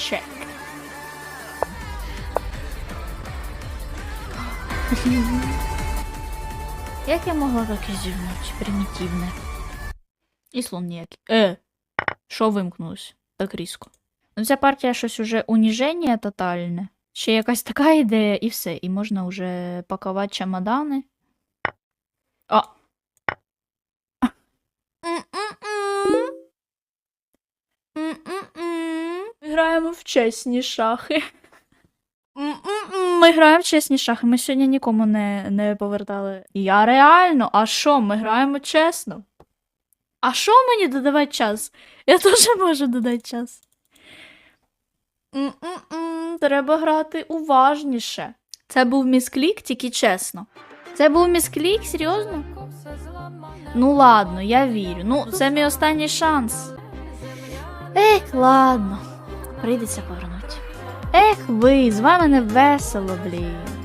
Чек. Як я могла таке зівнути? Примітивне. І слон ніякий. Е. Що вимкнулося? Так різко. Ну, ця партія щось уже уніження тотальне. Ще якась така ідея, і все. І можна вже пакувати чемодани. А. М-м-м. М-м-м. Граємо в чесні шахи. Ми граємо в чесні шахи. Ми сьогодні нікому не, не повертали. Я реально, а що? Ми граємо чесно. А що мені додавати час? Я теж можу додати час. М-м-м, Треба грати уважніше. Це був місклік, тільки чесно. Це був місклік, серйозно? Ну ладно, я вірю. Ну, це мій останній шанс. Ех, ладно. Прийдеться повернути. Ех ви, з вами не весело, блін.